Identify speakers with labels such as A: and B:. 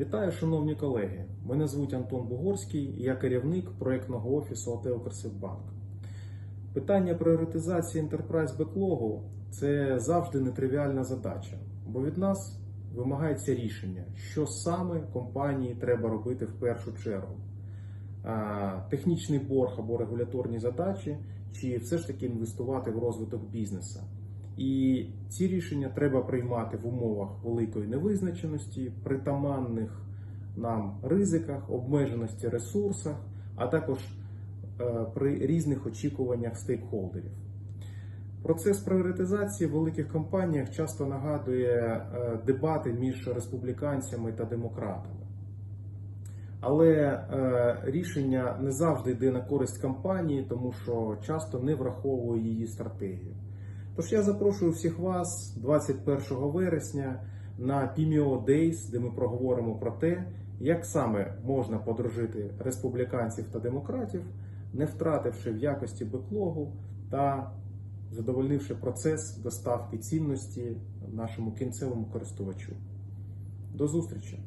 A: Вітаю, шановні колеги. Мене звуть Антон Бугорський, і я керівник проєктного офісу ОТ «Укрсиббанк». Питання пріоритизації Enterprise Backlog – це завжди нетривіальна задача, бо від нас вимагається рішення, що саме компанії треба робити в першу чергу. Технічний борг або регуляторні задачі, чи все ж таки інвестувати в розвиток бізнесу. І ці рішення треба приймати в умовах великої невизначеності, притаманних нам ризиках, обмеженості ресурсах, а також е, при різних очікуваннях стейкхолдерів. Процес пріоритизації в великих компаніях часто нагадує е, дебати між республіканцями та демократами. Але е, рішення не завжди йде на користь компанії, тому що часто не враховує її стратегію. Тож я запрошую всіх вас 21 вересня на PMO Days, де ми проговоримо про те, як саме можна подружити республіканців та демократів, не втративши в якості беклогу та задовольнивши процес доставки цінності нашому кінцевому користувачу. До зустрічі!